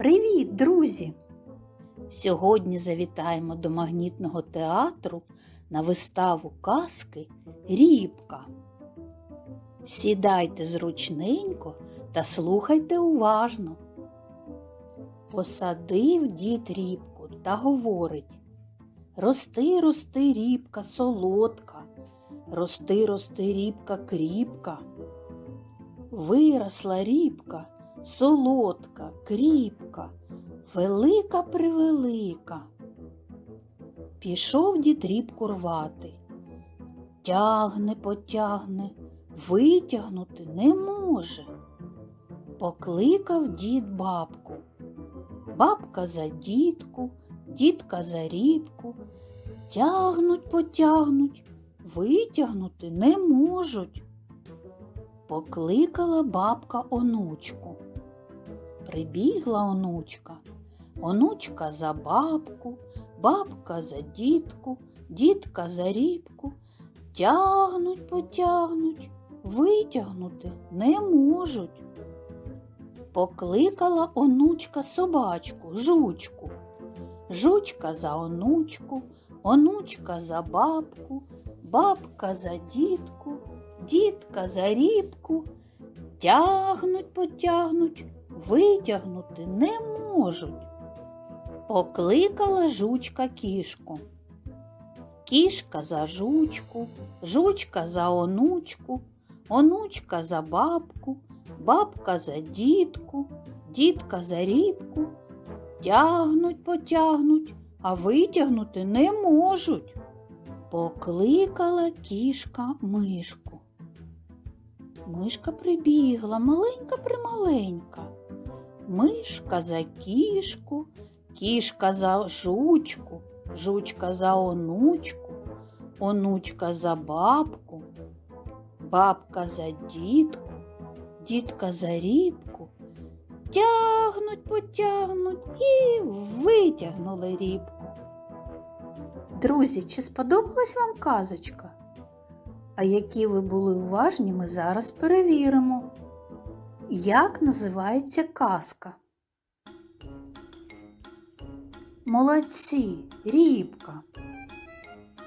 Привіт, друзі! Сьогодні завітаємо до магнітного театру на виставу казки Рібка. Сідайте зручненько та слухайте уважно. Посадив дід рібку та говорить Рости, рости, рібка солодка, рости, рости, рібка кріпка. Виросла рібка, солодка, кріпка, велика превелика. Пішов дід рібку рвати. Тягне, потягне, витягнути не може. Покликав дід бабку. Бабка за дітку, дітка за рібку. Тягнуть, потягнуть, витягнути не можуть. Покликала бабка онучку. Прибігла онучка, онучка за бабку, бабка за дітку, дітка за рібку. Тягнуть, потягнуть, витягнути не можуть. Покликала онучка собачку, жучку. Жучка за онучку, онучка за бабку, бабка за дітку, дітка за рібку. Тягнуть, потягнуть, витягнути не можуть. Покликала жучка кішку. Кішка за жучку, жучка за онучку, онучка за бабку, бабка за дітку, дітка за рібку. Тягнуть, потягнуть, а витягнути не можуть. Покликала кішка мишку. Мишка прибігла, маленька прималенька. Мишка за кішку, кішка за жучку, жучка за онучку, онучка за бабку, бабка за дітку, дітка за рібку. Тягнуть, потягнуть і витягнули рібку. Друзі, чи сподобалась вам казочка? А які ви були уважні, ми зараз перевіримо. Як називається казка? Молодці, рібка.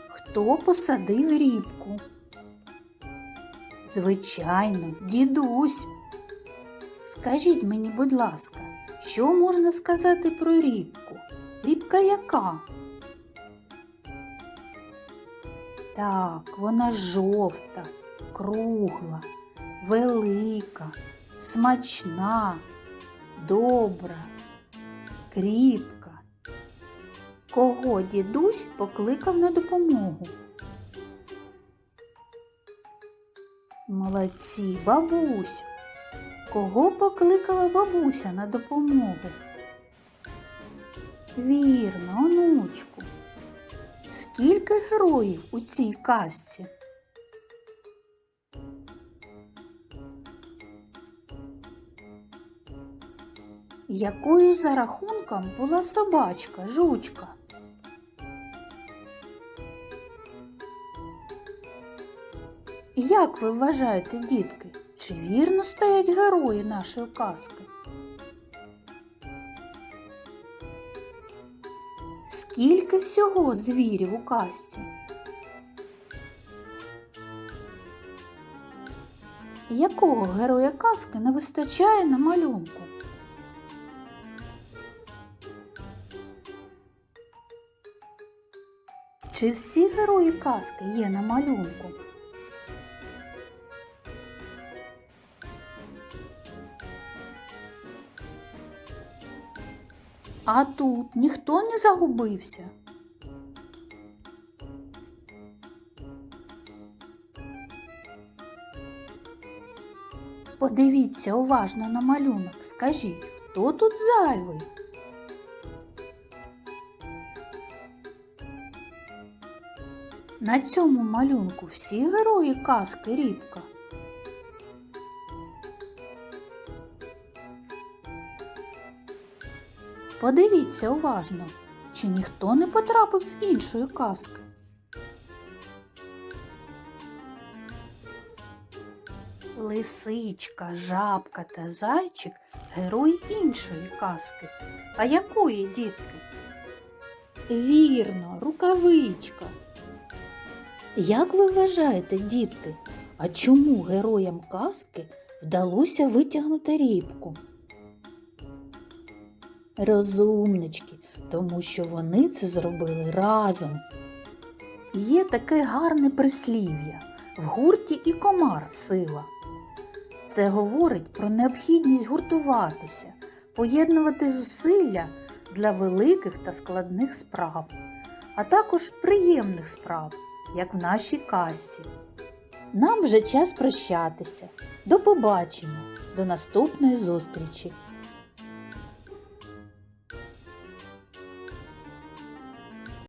Хто посадив рібку? Звичайно, дідусь. Скажіть мені, будь ласка, що можна сказати про рібку? Рібка яка? Так, вона жовта, кругла, велика, смачна, добра, кріпка. Кого дідусь покликав на допомогу? Молодці, бабусь. Кого покликала бабуся на допомогу? Вірно, онучку. Скільки героїв у цій казці? Якою за рахунком була собачка, жучка? Як ви вважаєте, дітки, чи вірно стоять герої нашої казки? Скільки всього звірів у казці? Якого героя казки не вистачає на малюнку? Чи всі герої казки є на малюнку? А тут ніхто не загубився. Подивіться уважно на малюнок. Скажіть, хто тут зайвий? На цьому малюнку всі герої казки Рібка. Подивіться уважно, чи ніхто не потрапив з іншої казки. Лисичка, жабка та зайчик герої іншої казки. А якої, дітки? Вірно, рукавичка. Як ви вважаєте, дітки, а чому героям казки вдалося витягнути рібку? Розумнички, тому що вони це зробили разом. Є таке гарне прислів'я в гурті і комар сила. Це говорить про необхідність гуртуватися, поєднувати зусилля для великих та складних справ, а також приємних справ, як в нашій касі. Нам вже час прощатися. До побачення, до наступної зустрічі.